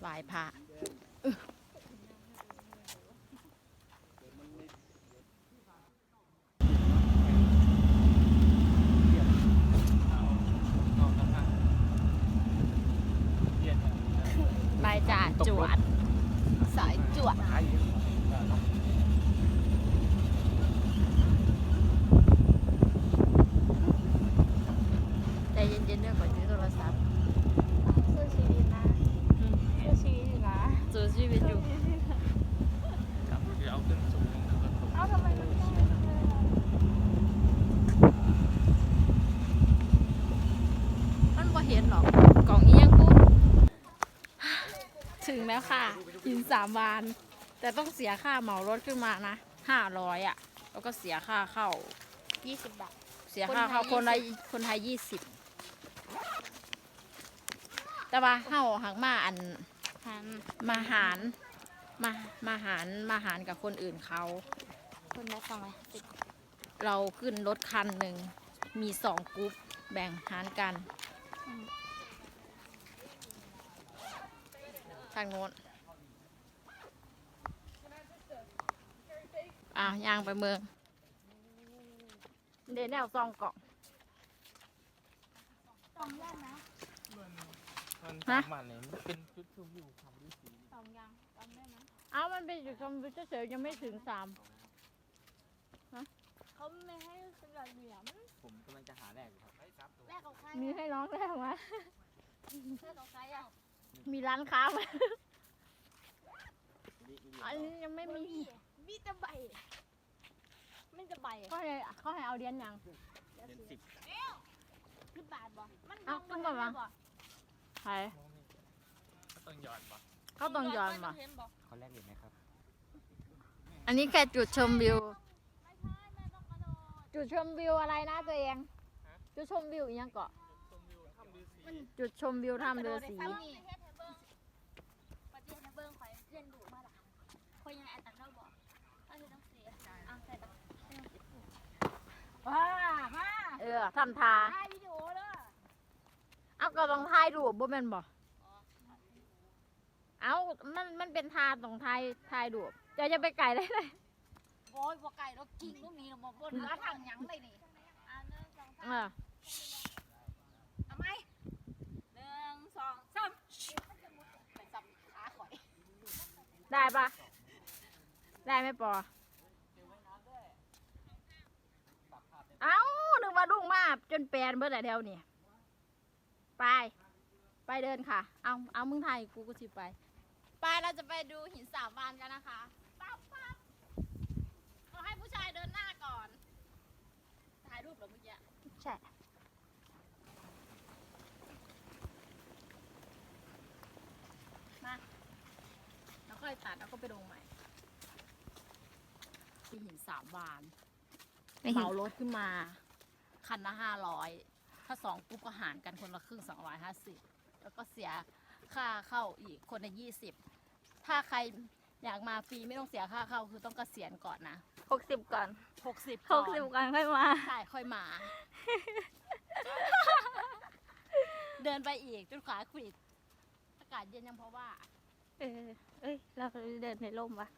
ไหว้พระ ไปจ่าจวด สายจวด ใจเย็นๆเรื่องก่อนซื้อโทรศัพท์ สู้ชีวิตนะสู้ชีวิตอยู่นะ สู้ชีวิตอยู่ เอาขึ้นสูงแล้วก็ตก เอ้าทำไมมันต้อง มันบ่เห็นหรอกกล่องอียังกูถึงแล้วค่ะหิน สามวานแต่ต้องเสียค่าเหมารถขึ้นมานะห้าร้อยอะ แล้วก็เสียค่าเข้า ยี่สิบบาท เสียค่าเข้าคคนนไทละยคนไทยยี่สิบแต่ว่าเฮาหักมาอันหันมาหารมามาหารมาหารกับคนอื่นเขาคนละสองร้อยสิบเราขึ้นรถคันหนึ่งมีสองกรุ๊ปแบ่งหารกันทางโน้น อะย่างไปเมืองเดนแนวซองเกาะสองย่านนะมันฮะสามวันเลยมันเป็นชุดชมวิวทำด้วยสีสองย่างจำได้ไหมเอ้ามันเป็นอยู่ชมวิวเฉยๆยังไม่ถึงสามเขาไม่ให้สลัดเหลี่ยมผมกำลังจะหาแรกอยู่ครับแรกของใครมีให้น้องแลกไหมแรกของใครอะมีร้านค้าไหมนี่นี่อันนี้ยังไม่มี มีจะใบไม่จะใบเขาให้เขาให้เอาเรียนยังเล่นสิบคือบาทบ่ มันเอาขึ้นมาบ่ใครก็ต้องหยอดป่ะเขาต้องยอมมาเห็นบ่เขาแรกเหรียญไหมครับ อันนี้แค่จุดชมวิว ไม่ใช่แม่ต้องกระโดดจุดชมวิวอะไรนะตัวเอง จุดชมวิวอีกยังเกาะ ชมวิวทำด้วยสีจุดชมวิวถ้ำเรือสีนี่เฮ็ดให้เบิ่งปฏิเฮ็ดให้เบิ่งข่อยเรียนรู้มาล่ะข่อยยังอ่านตักเราบ่ก็คือต้องเสียเอาใส่ตัก ว้ามาเออทำทาถ่ายวิดีโอเด้อเอาก็ต้องถ่ายรูปบ่แม่นบ่เอามันมันเป็นทาต้องถ่ายถ่ายรูปจะจะไปไกลได้เลยโอ้ยบ่ไก่เรากินลูกนี้เราบ่บ่เหลือทางหยังเลยนี่อ่าหนึ่งสองเอสามอเอาไหมหนึ่งสองสามไปสับขาข่อย ได้ปะได้ไหมปอ เอานึกว่าดุ้งมาจนแปลนเบิดแต่แถวนี่ไป ไปเดินค่ะ เอาเอามึงไทยกูก็สิไป ไปเราจะไปดูหินสามวานกันนะคะปั๊บปั๊บเราให้ผู้ชายเดินหน้าก่อน ถ่ายรูปเหรอเมื่อกี้ใช่แล้วค่อยตัดแล้วก็ไปลงใหม่ที่หินสามวาน เหมารถขึ้นมา คันละห้าร้อยถ้าสองปุ๊บก็หารกันคนละครึ่งสองร้อยห้าสิบแล้วก็เสียค่าเข้าอีกคนละยี่สิบถ้าใครอยากมาฟรีไม่ต้องเสียค่าเข้าคือต้องเกษียณก่อนนะหกสิบก่อนหกสิบหกสิบก่อนค่อยมาใช่ค่อยมา เดินไปอีกจนขาขวิดอากาศเย็นยังเพราะว่า เออ เอ้ย เราเดินในร่มปะ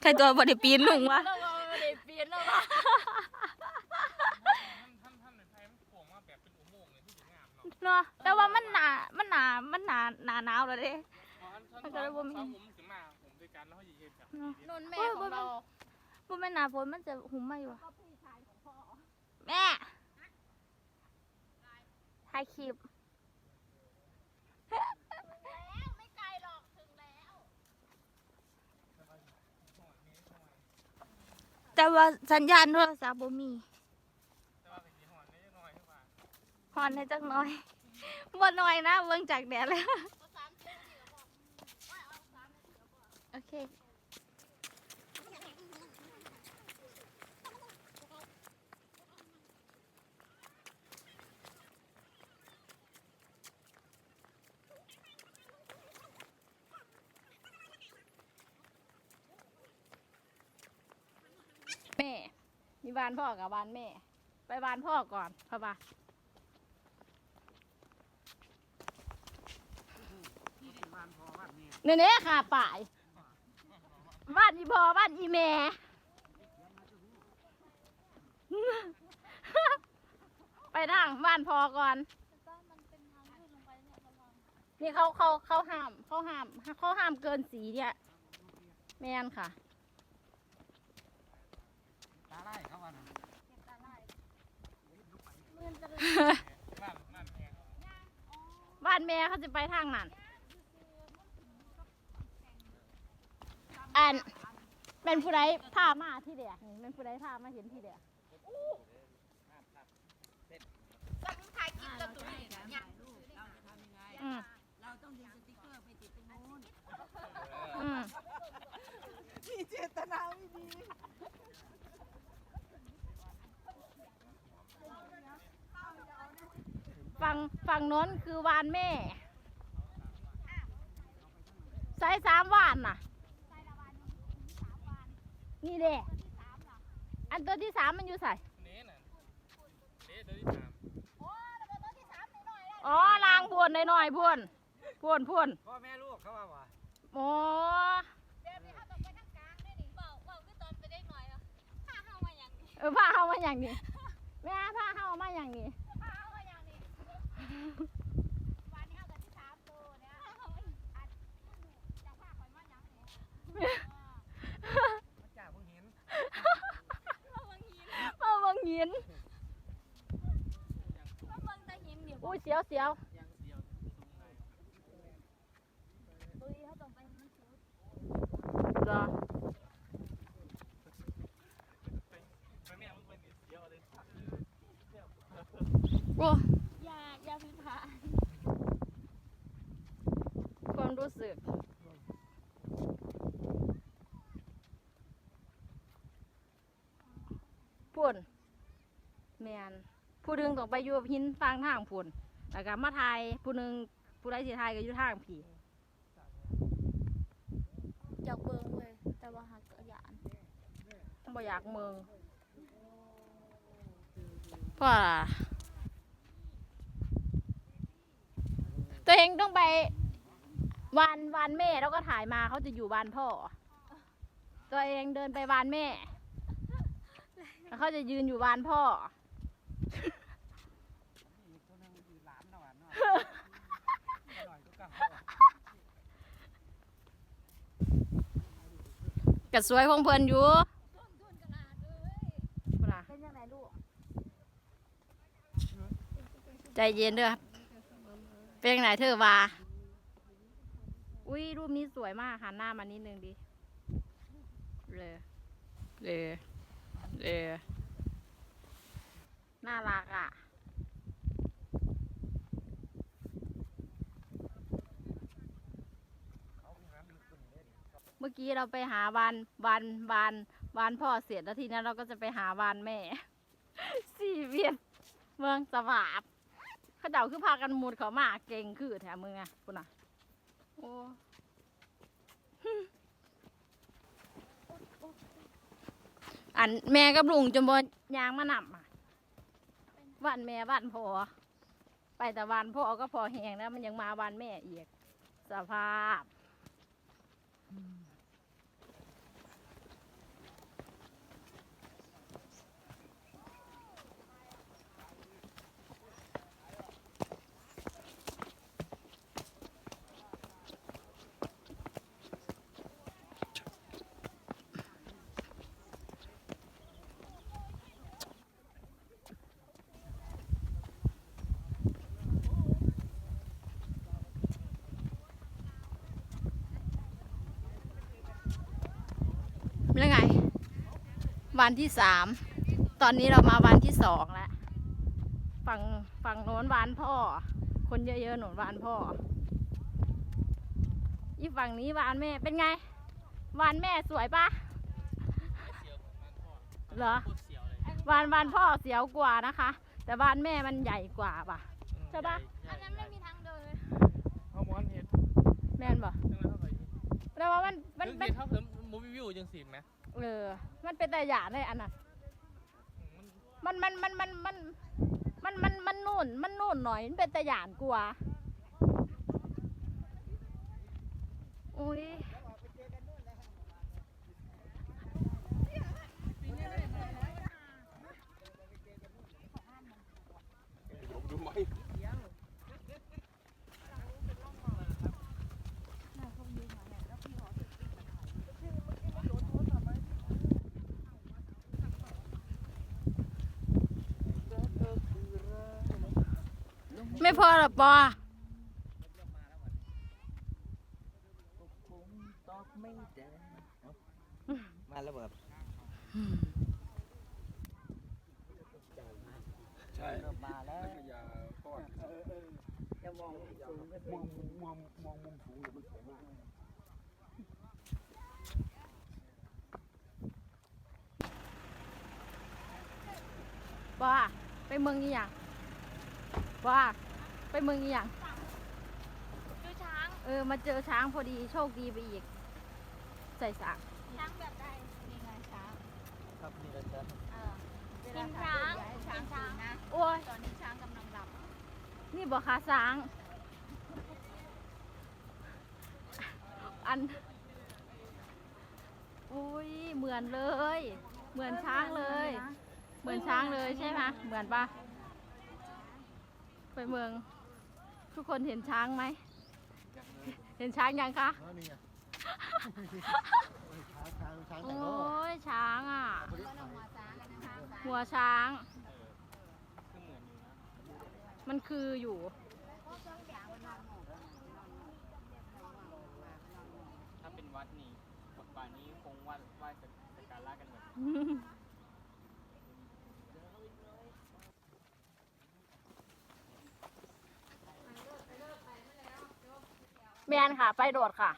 ใครตัวบไดิปีนลุงวะเราไม่ได้เปลี่ยนแล้วล่ะท่านท่านท่านในไทยมันโผล่มาแบบเป็นอุโมงค์เลยที่สวยงามเนาะเนาะแต่ว่ามันหนามันหนามันหนาหนาหนาวแล้วเด้ เพราะท่านท่านมันก็เลยบ่มี ท่านผมถึงมาผมด้วยกันแล้วเขาเหยียดกับนนแม่ของเรามันไม่หนาฝนมันจะหุ่มไหมวะแม่ถ่ายคลิป ไม่ไกลหรอกถึงแล้ว แต่ว่าสัญญาณโทรศัพท์บ่มีแต่ว่าเป็นสีหอนนิดหน่อยขึ้นมาฮอนให้จักหน้อยบ่หน่อยนะเบิ่งจากแดดแล้วโอเค มีบ้านพ่อกับบ้านแม่ ไปบ้านพ่อก่อนพ่อมาเนี่ยเนี่ยค่ะป่ายบ้านอีพอบ้านอีแม่ไปนั่งบ้านพอก่อนนี่เขาเขาเขาห้ามเขาห้ามเขาห้ามเกินสีเนี่ย แมนค่ะ บ้านแม่เขาจะไปทางนั้น อันเป็นผู้ใดพามาที่เดียนี่เป็นผู้ใดพามาเห็นที่เดียอืมเราต้องดึงสติ๊กเกอร์ไปติดตรงนู้นอืมมีเจตนาไม่ดี ฝั่งฝั่งโน้นคือวานแม่ใส่สามวานน่ะ นี่เด้อันตัวที่สามมันอยู่ใส่เน้น่ะเน้ตัวที่สามอ๋อลางพวนหน่อยๆพวนพวนพวนพ่อแม่ลูกเขาว่าว่าโอ้เบาเบาคือตอนไปเด็กหน่อยอะถ้าเข้ามาอย่างนี้เออพาเข้ามาอย่างนี้แม่พาเข้ามาอย่างนี้ วันนี้เอาแต่ที่สามตัวเนี่ยอัดจะพาคอยมาหยังเนี่ยมาจ่าพวกหินมาบังหินมาบังตะหินเดี๋ยวโอ้ยเสียวเสียวสูงเลย ตุ้ยเขาต้องไปมันสุด เหรอ ไปไปแม่มึงไปนิดเดียวเลย โอ้ อย่าอย่าพิพาท ความรู้สึกพุ่นแมน ผู้หนึงต้องไปอยู่หินฟังทางพุ่นแล้วก็มาทายผู้หนึงผู้ใดสิทายก็อยู่ทางผีอยากเบิ่งเลย แต่ว่าหักกระยานบ่อยากเมืองเพราะว่าตัวเองต้องไปวานวานแม่แล้วก็ถ่ายมาเขาจะอยู่วานพ่อ ตัวเองเดินไปวานแม่แล้วเขาจะยืนอยู่วานพ่ออีกตัวหนึงอยู่หลานเนาะว่าเนาะหน่อย ก็เก่ากัสวยของเพิ่นอยู่ต้นทุนดเลยเป็นยังไงลูกใจเย็นเด้อเป็นไหนเธอว่าอุ้ยรูปนี้สวยมากหันหน้ามานิดนึงดิเลยเลยเลยน่ารักอะ เมื่อกี้เราไปหาวานวานวานวานพ่อเสร็จแล้วทีนี้เราก็จะไปหาวานแม่ สี่เวียนเมืองสวาบเขาเดาคือพากันมุดเขามาเก่งคือแถมมึงไงคุณน่ะโอ้อันแม่กับลุงจนบนยางมานำอะบ้านแม่บ้านพ่อไปแต่บ้านพ่อก็พอแหงแล้วมันยังมาบ้านแม่อีกสภาพ วันที่สาม ตอนนี้เรามาวันที่สองแล้ว ฝั่งฝั่งโน้นวานพ่อ คนเยอะๆหนุนวานพ่อ อีฝั่งนี้วานแม่ เป็นไง วานแม่สวยปะเสียวของมันพ่อเหรอโคตรเสียวเลยวานวานพ่อเสียวกว่านะคะ แต่วานแม่มันใหญ่กว่าปะใช่ปะอันนั้นไม่มีทางเดินเลยเขาม้อนเห็ดแม่นบ่จังแล้วเท่าไหร่แต่ว่ามันมันถึงมันเห็ดเท่าเพิ่มมูวี่วิวจังสิไหม เออมันเป็นแต่หยาเลยอันน่ะมันมันมันมันมันมันมันมันมันนู่น มันนุ่นหน่อยมันเป็นแต่หยานกลัวโอ้อุ้ย ไม่พอหรอปอตอกไม่เดินมาแล้วแบบใช่มาแล้วจะมองสูงก็มองมองมองมุมสูงมันสวยมากปอไปเมืองนี้อย่างปอ ไปเมืองนี้อย่างดูช้าง เออมาเจอช้างพอดีโชคดีไปอีก ใส่สากช้างแบบใดนี่ไงช้างครับนี่เราจะเออเวกิลานช้างให้กิช้างนกิช้างนนะ โอ้ยตอนนี้ช้างกำลังหลับ นี่บอกขาช้าง อันอุ้ยเหมือนเลย เหมือนช้างเลย เหมือนช้างเลยใช่ไหมเหมือนปะไปเมือง ทุกคนเห็นช้างไหม เห็นช้างยังคะ นี่ไงช้างช้างช้างโอแต่โน้้ยช้างอะก็ลงมาช้างกันนะคะหัวช้างคือเหมือนอยู่นะมันคืออยู่ ถ้าเป็นวัดนี้บทบาทนี้คงว่าไหว้สักการะกันแบบ แมนค่ะ ไปโดดค่ะ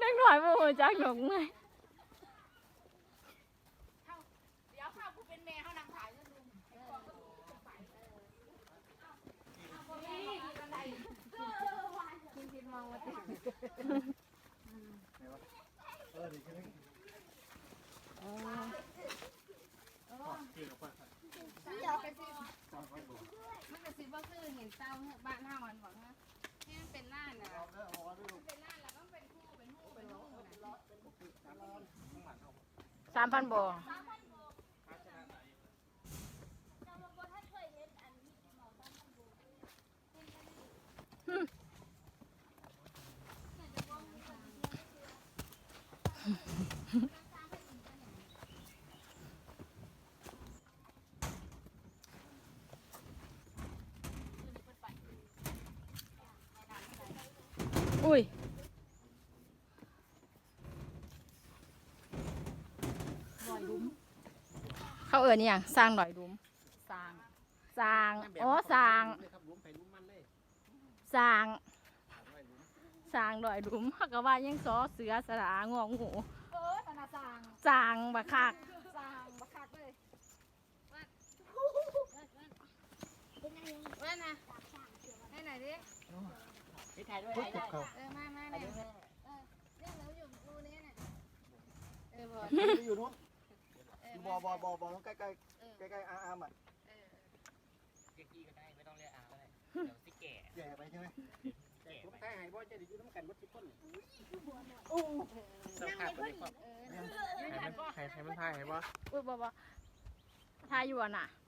นักหน่อยโมโหจักหนกไง เดี๋ยวข้าวกูเป็นแม่เขานางถ่ายแล้วลุง เดี๋ยวไปสิมันก็สิบ่คือเห็นเต้าบ้านห้าวันบอกนะที่มันเป็นล้านน่ะเป็นล้านแล้วก็เป็นคู่เป็นคู่เป็นคู่น่ะ สามพันบ่ออุ้ เขาเอิญนี่ยังสร้างหน่อยดุมสร้างสร้างอ๋อสร้างครับลุ้มไปลุ้มมันเลยสร้างสร้างดอยดุมเขาก็ว่ายังซอเสือสระงองูเออธนาสร้างสร้างบักคักสร้างบักคักเลยเว้นนะให้หน่อยดิไปถ่ายด้วยถ่ายด้วยเออมามาเนี่ยเออเรื่องเราอยู่รูนี้น่ะเออบอกอยู่นู้นเอออยู่ บอบอบอบอใกล้ใกล้ใกล้ใกล้อาร์มอะเออเรียกพี่ก็ได้ไม่ต้องเรียกอาก็ได้เดี๋ยวสิแก่แก่ไปใช่ไหมแก่ผมถ่ายให้บ่จะได้อยู่น้ำกันวัดทุกคนเสื้อผ้าตัวนี้ก็เออ ใครมันใครใครมันถ่ายให้ปะอุ้ยบ่บ่ทายอยู่อะน่ะเ